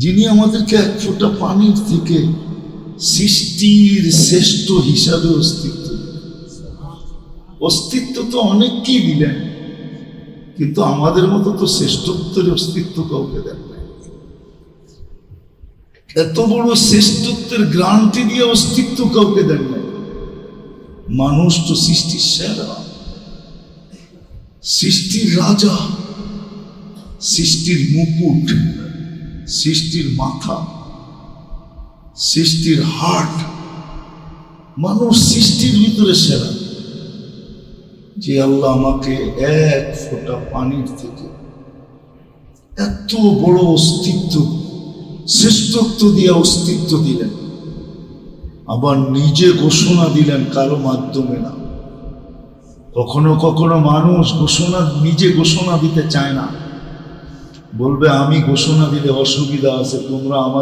যিনি আমাদেরকে এক ফোঁটা পানির থেকে সৃষ্টির শ্রেষ্ঠ হিসাবে অস্তিত্ব অস্তিত্ব তো অনেককেই দিলেন, কিন্তু আমাদের মতো তো শ্রেষ্ঠত্বের অস্তিত্ব কাউকে দেন। এত বড় শ্রেষ্ঠত্বের গ্রান্টি দিয়ে অস্তিত্ব কাউকে দেন নাই মানুষ তো সৃষ্টির সেরা, সৃষ্টির রাজা, সৃষ্টির মুকুট সৃষ্টির মাথা, সৃষ্টির হাট মানুষ সৃষ্টির ভিতরে সেরা। যে আল্লাহ আমাকে এক ফোঁটা পানির থেকে এত বড় অস্তিত্ব, শ্রেষ্ঠত্ব দিয়ে অস্তিত্ব দিলেন, আবার নিজে ঘোষণা দিলেন কারও মাধ্যমে না। কখনো কখনো মানুষ ঘোষণা, নিজে ঘোষণা দিতে চায় না। বলবে আমি ঘোষণা দিলে অসুবিধা আছে তোমরা আমার